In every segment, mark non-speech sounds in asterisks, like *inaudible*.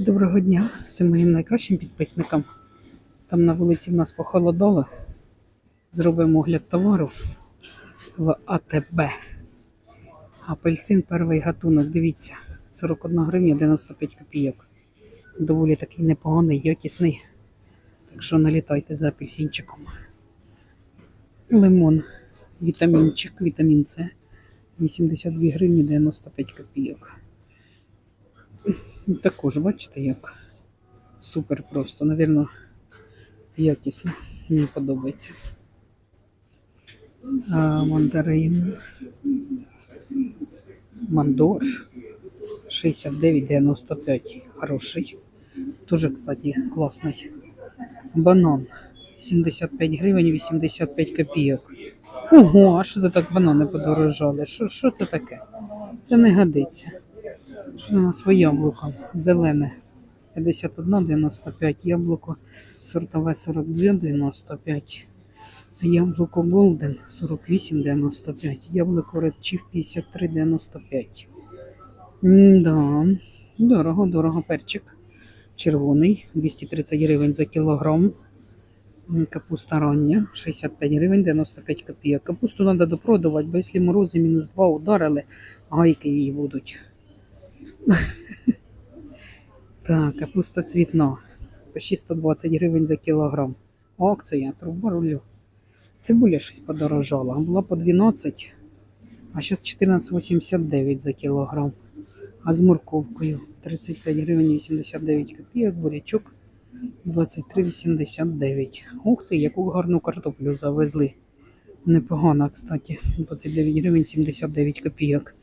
Доброго дня всім моїм найкращим підписникам. Там на вулиці в нас похолодало. Зробимо огляд товару в АТБ. Апельсин перший гатунок, дивіться, 41 гривня 95 копійок. Доволі такий непоганий, якісний. Так що налітайте за апельсинчиком. Лимон, вітамінчик, вітамін С. 82 гривні 95 копійок. Також, бачите, як супер просто, навірно, якісно. Мені подобається. А, мандарин. Мандор. 69,95. Хороший. Тоже, кстати, класний. Банан. 75 гривень 85 копійок. Ого, а що це так банани подорожали? Що це таке? Це не годиться. Що у нас по яблукам? Зелене 51,95, яблуко сортове 42,95, яблуко Голден 48,95, яблуко Red Chief 53,95. Да, дорого, дорого перчик. Червоний 230 гривень за кілограм. Капуста рання 65 гривень 95 копійок. Капусту треба допродувати, бо якщо морози мінус 2 ударили, гайки її будуть. *laughs* Так, капуста цвітна. Почти 120 гривень за кілограм. Акція, труба рулю. Цибуля щось подорожала. Була по 12, а зараз 14,89 за кілограм. А з морковкою 35 гривень 89 копійок, бурячок 23,89. Ух ти, яку гарну картоплю завезли. Непогана, кстати. 29 гривень 79 копійок.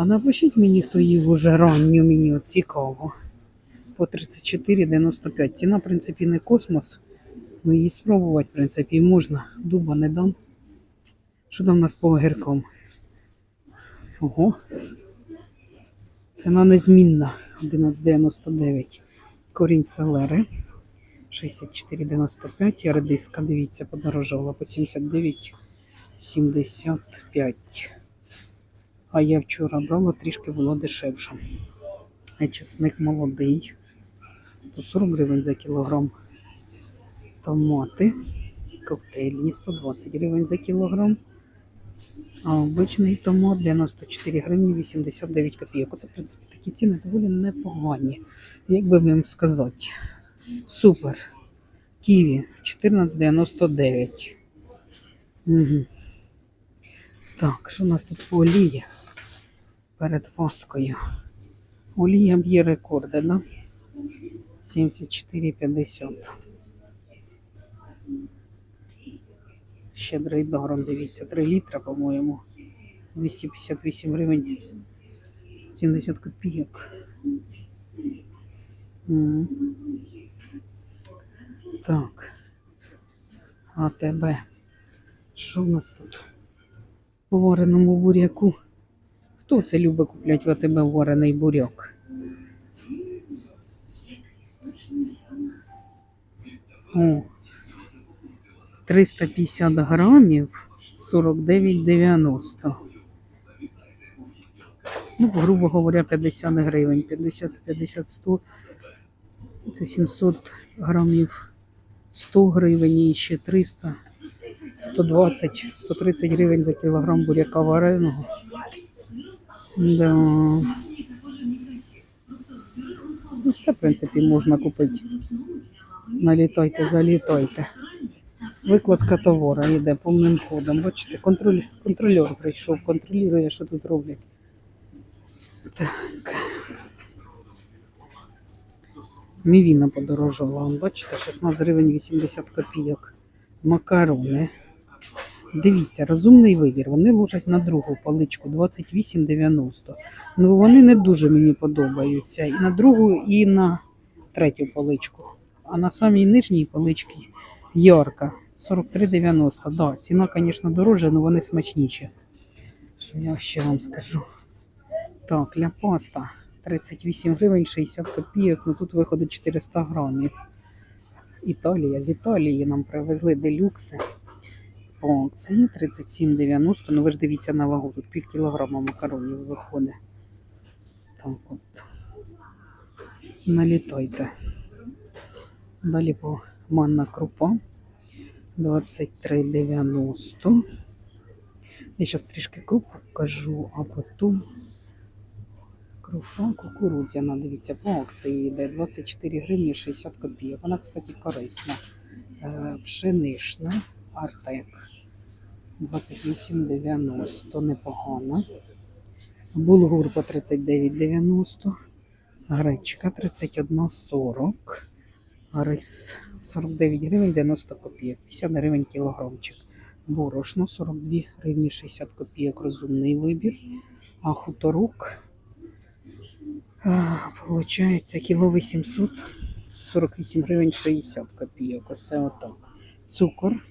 А напишіть мені, хто їв уже ранню мені цікаво. По 34,95. Ціна, в принципі, не космос. Ну, її спробувати, в принципі, можна. Дуба не дам. Що там у нас по огіркам? Ого. Ціна незмінна. 11,99. Корінь селери. 64,95. А редиска, дивіться, подорожала по 79,75. А я вчора брала, трішки було дешевше. Чесник молодий. 140 гривень за кілограм. Томати коктейльні 120 гривень за кілограм. А обичний томат 94 гривні 89 копійок. Оце, в принципі, такі ціни доволі непогані. Як би вам сказати. Супер. Ківі 14,99. Угу. Так, що у нас тут по олії перед Паскою? Олія б'є рекорди, да? 74,50. Щедрий даром, дивіться, 3 літра, по-моєму. 258 гривень 70 копійок. Так. АТБ. Що в нас тут? По вареному буряку. Хто це любить купляти в АТБ варений буряк? О, 350 грамів 49,90. Ну, грубо говоря, 50 гривень. 50, 50, 100. Це 700 грамів 100 гривень і ще 300, 120, 130 гривень за кілограм буряка вареного. Да. Ну, все, в принципі, можна купити. Налітайте, залітайте. Викладка товару йде повним ходом. Бачите, контроль, контрольор прийшов, контролює, що тут роблять. Так. Мівіна подорожала. Бачите, 16 гривень 80 копійок. Макарони. Дивіться, розумний вибір. Вони ложать на другу паличку 28,90. Ну вони не дуже мені подобаються. І на другу, і на третю паличку. А на самій нижній паличці ярка 43,90. Да, ціна, звісно, дорожча, але вони смачніші. Що я ще вам скажу? Так, ля паста 38 гривень 60 копійок. Ну тут виходить 400 грамів. Італія. З Італії нам привезли делюкси. По акції 37,90. Ну ви ж дивіться на вагу. Тут пів кілограма макаронів виходить. Так от. налітайте. Далі по манна крупа 23,90. Я зараз трішки круп покажу, а потім крупа кукурудзяна. Дивіться, по акції йде 24 гривні 60 копійок. Вона, кстати, корисна. Е, Пшенична, артек 28,90, непогано. Булгур по 39,90. Гречка 31,40. Рис 49 гривень 90 копійок, 50 гривень кілограмчик. Борошно 42 гривні 60 копійок, розумний вибір. А хуторок, получається, кіло 800, 48 гривень 60 копійок. Оце отак. Цукор.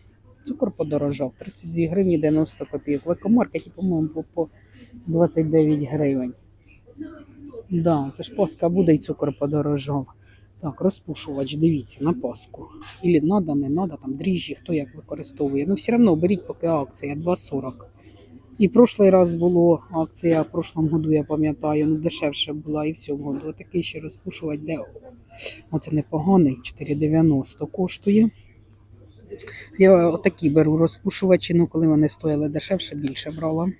Цукор подорожав 32 гривні 90 копійок. В екомаркеті, по-моєму, по- по 29 гривень. Да, це ж Пасха буде і цукор подорожав. Так, розпушувач, дивіться, на Пасху. Ілі надо, не надо, там дріжджі, хто як використовує. Ну, все одно беріть, поки акція 2,40. І прошлий раз було акція, в прошлому году, я пам'ятаю, ну дешевше була і в цьому году. Такий ще розпушувач, де оце непоганий, 4,90 коштує. Я отакі беру розпушувачі, ну коли вони стояли дешевше, більше брала.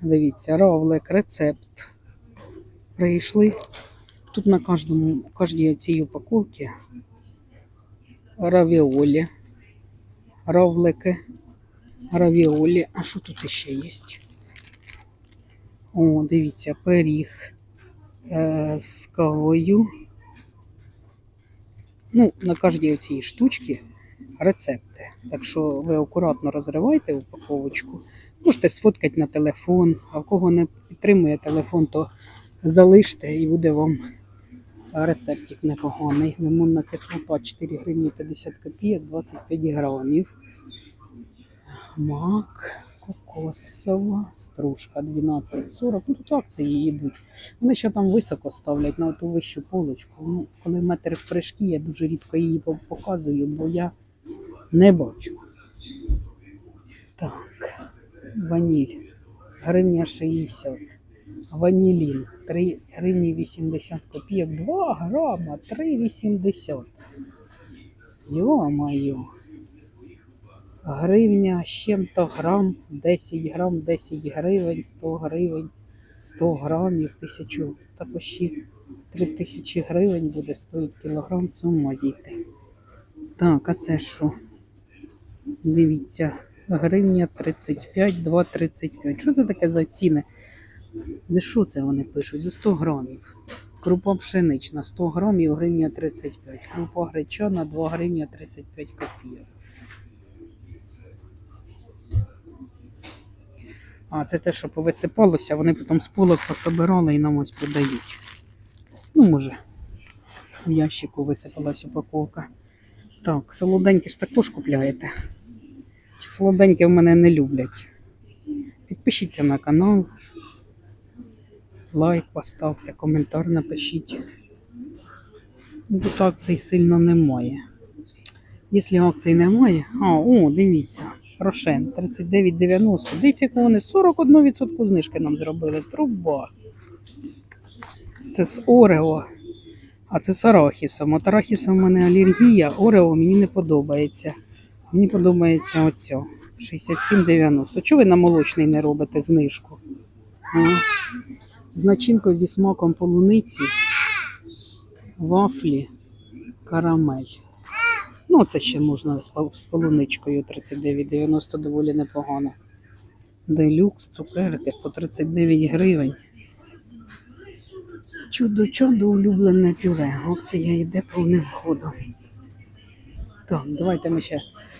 Дивіться, равлик, рецепт. Прийшли. Тут на кожному, кожній цій упаковці равіолі, равлики, равіолі. А що тут ще є? О, дивіться, пиріг е, з кавою. Ну, на кожній цій штучці рецепти. Так що ви акуратно розривайте упаковочку. Можете сфоткати на телефон, а в кого не підтримує телефон, то залиште і буде вам рецептик непоганий. Лимонна кислота 4 гривні 50 копійок, 25 грамів. Мак, кокосова, стружка 12,40. Ну тут акції йдуть. Вони ще там високо ставлять на ту вищу полочку. Ну, коли метр в прыжки, я дуже рідко її показую, бо я не бачу. Так, ваніль. Гривня 60. Ванілін 3 гривні 80 копійок. 2 грама 3,80. Йо-моє. Гривня з чим-то грам, 10 грам, 10 гривень, 100 гривень, 100 грамів, 1000, та почти 3000 гривень буде стоїть кілограм цума зійти. Так, а це що? Дивіться, гривня 35, 2,35. Що це таке за ціни? За що це вони пишуть? За 100 грамів. Крупа пшенична 100 грамів гривня 35. Крупа гречана 2 гривня 35 копійок. А, це те, що повисипалося, вони потім з полок пособирали і нам ось подають. Ну, може, в ящику висипалась упаковка. Так, солоденькі ж також купляєте. Чи солоденькі в мене не люблять? Підпишіться на канал, лайк поставте, коментар напишіть. Тут акцій сильно немає. Якщо акцій немає, а, о, дивіться, Рошен 39,90. Дивіться, яку вони 41% знижки нам зробили. Труба. Це з Орео. А це з арахісом. От арахісом в мене алергія, Орео мені не подобається. Мені подобається оця 67,90. Чого ви на молочний не робите знижку? З начинкою зі смаком полуниці, вафлі, карамель. Ну, це ще можна з полуничкою 39,90 доволі непогано. Делюкс, цукерки 139 гривень. Чудо чудо улюблене пюре. Акція йде повним ходом. Так, давайте ми ще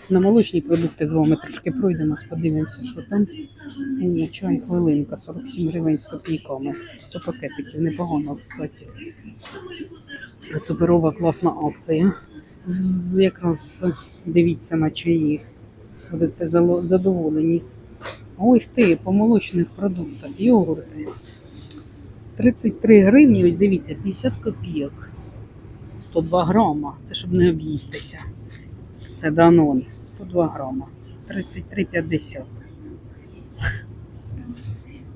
на молочні продукти з вами трошки пройдемось, подивимося, що там. О, чай, хвилинка, 47 гривень з копійками. 100 пакетиків, непогано, кстати. Суперова класна акція. З- Якраз дивіться на чаї. Будете задоволені. Ой ти, по молочних продуктах, йогурти. 33 гривні, ось дивіться, 50 копійок. 102 грама. Це щоб не об'їстися. Це Данон. 102 грама. 33,50.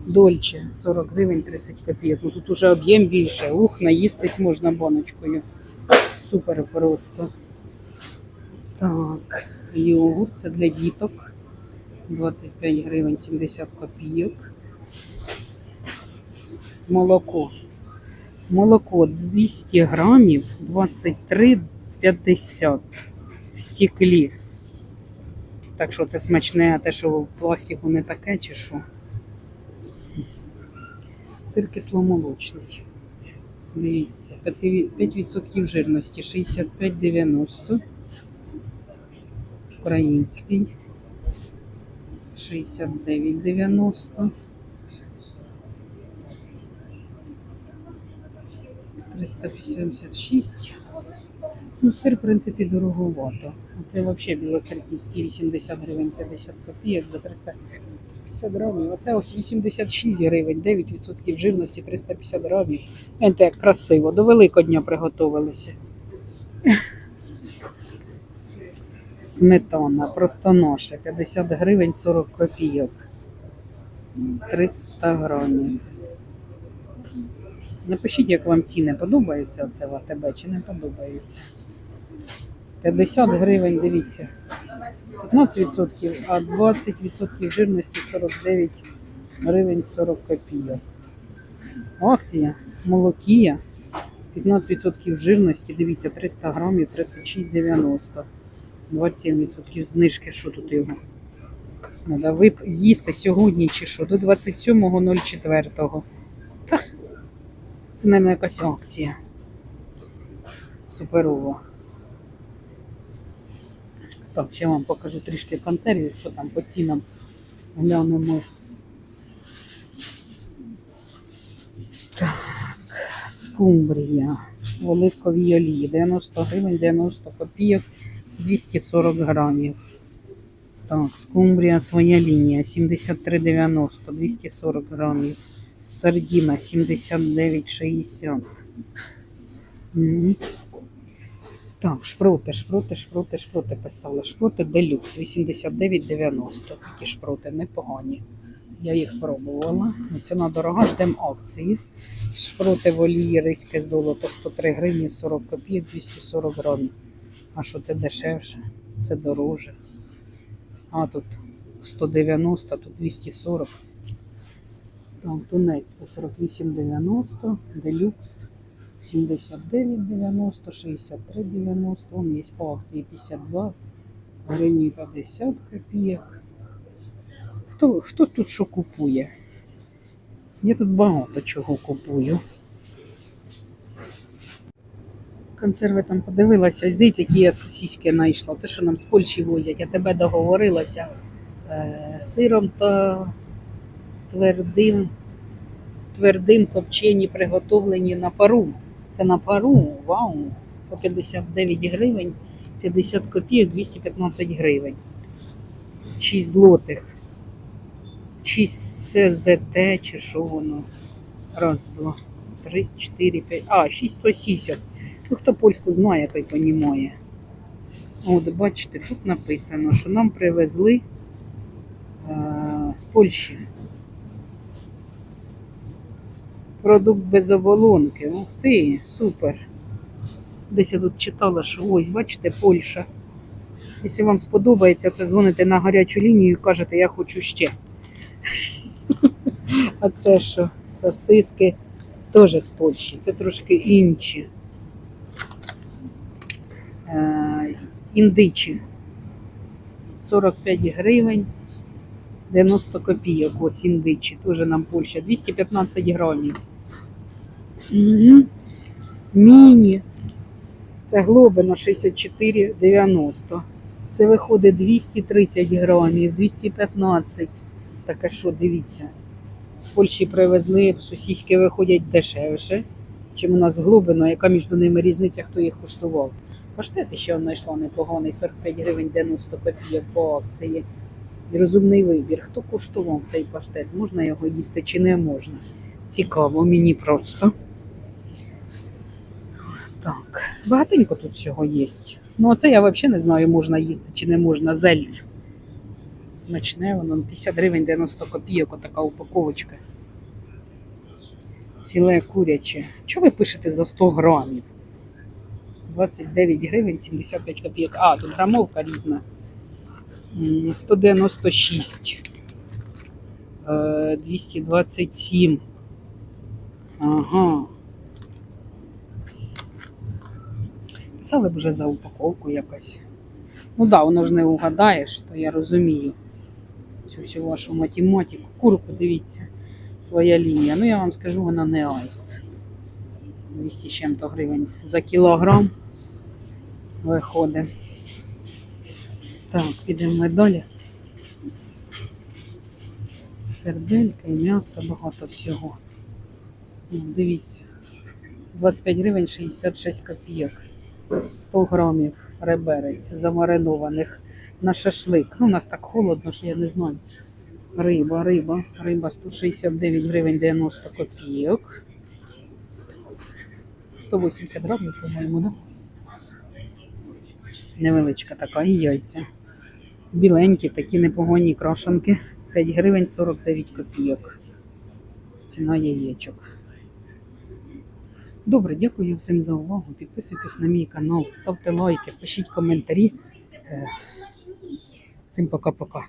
Дольче 40 гривень 30 копійок. Ну тут уже об'єм більше. Ух, наїстись можна баночкою. Супер просто. Так, йогурт це для діток. 25 гривень 70 копійок. Молоко. Молоко 200 грамів 23,50 в стеклі. Так що це смачне, а те, що в пластику не таке, чи що? Сир кисломолочний. Дивіться, 5% жирності 65,90. Український. 69,90. 376. Ну, сир, в принципі, дороговато. Це взагалі білоцерківський 80 гривень 50 копійок до 350 грамів. А це ось 86 гривень, 9% жирності, 350 грамів. Гляньте, як красиво. До Великодня приготувалися. Сметана, просто наша, 50 гривень 40 копійок. 300 грамів. Напишіть, як вам ціни подобаються оце в АТБ чи не подобаються. 50 гривень, дивіться. 15%, а 20% жирності 49 гривень 40 копійок. Акція молокія 15% жирності, дивіться, 300 грамів 36,90. 27% знижки, що тут його? Вип... з'їсти сьогодні чи що, до 27.04. Це, мабуть, якась акція. Суперова. Так, ще вам покажу трішки консервів, що там по цінам глянемо. Так, скумбрія. В олії 90 гривень, 90 копійок, 240 грамів. Так, скумбрія своя лінія 73,90, 240 грамів. Сардіна 79,60. Так, шпроти, шпроти, шпроти, шпроти писала. Шпроти делюкс 89,90. Такі шпроти непогані. Я їх пробувала. Ну, Ціна дорога, ждемо акції. Шпроти в золото 103 гривні 40 копійок, 240 грамів. А що це дешевше? Це дороже. А тут 190, тут 240. Тунець по 48,90, делюкс 79,90, 63,90. Вон є по акції 52 гривні 50 копійок. Хто, хто тут що купує? Я тут багато чого купую. Консерви там подивилася. Дивіться, які я сосиски знайшла. Це що нам з Польщі возять. Я тебе договорилася е, сиром та твердим, твердим копчені приготовлені на пару. Це на пару, вау! По 59 гривень, 50 копійок, 215 гривень. 6 злотих. 6 СЗТ чи що воно? Раз, два, три, чотири, п'ять. А, 6 сосісок. Ну, хто польську знає, той понімає. От, бачите, тут написано, що нам привезли е, з Польщі. Продукт без оболонки. Ух ти, супер. Десь я тут читала, що ось, бачите, Польща. Якщо вам сподобається, то дзвоните на гарячу лінію і кажете, я хочу ще. *laughs* А це що? Сосиски теж з Польщі. Це трошки інші. Е, індичі 45 гривень 90 копійок. Ось індичі, теж нам Польща. 215 грамів. Угу. Міні. Це глобино 64,90. Це виходить 230 грамів, 215. Таке що, дивіться. З Польщі привезли, сусідські виходять дешевше, чим у нас глибино, яка між ними різниця, хто їх куштував. Паштет ще знайшла непоганий, 45 гривень 90 копійок по акції. Розумний вибір. Хто куштував цей паштет? Можна його їсти чи не можна? Цікаво, мені просто. Так, багатенько тут всього є. Ну, оце я взагалі не знаю, можна їсти чи не можна. Зельц. Смачне, воно 50 гривень 90 копійок, отака упаковочка. Філе куряче. Що ви пишете за 100 грамів? 29 гривень 75 копійок. А, тут грамовка різна. 196. Е, 227. Ага. Писали б вже за упаковку якось. Ну так, да, воно ж не угадаєш, то я розумію цю всю вашу математику. Куру, подивіться, своя лінія. Ну я вам скажу, вона не айс. 200 з чим-то гривень за кілограм виходить. Так, підемо ми далі. Серделька і м'ясо, багато всього. Дивіться. 25 гривень 66 копійок. 100 грамів реберець замаринованих на шашлик. Ну, у нас так холодно, що я не знаю. Риба, риба, риба 169 гривень 90 копійок. 180 грамів, по-моєму, да? Невеличка така і яйця. Біленькі, такі непогані крашенки. 5 гривень 49 копійок. Ціна яєчок. Добре, дякую всім за увагу. Підписуйтесь на мій канал, ставте лайки, пишіть коментарі. Е, Всім пока-пока.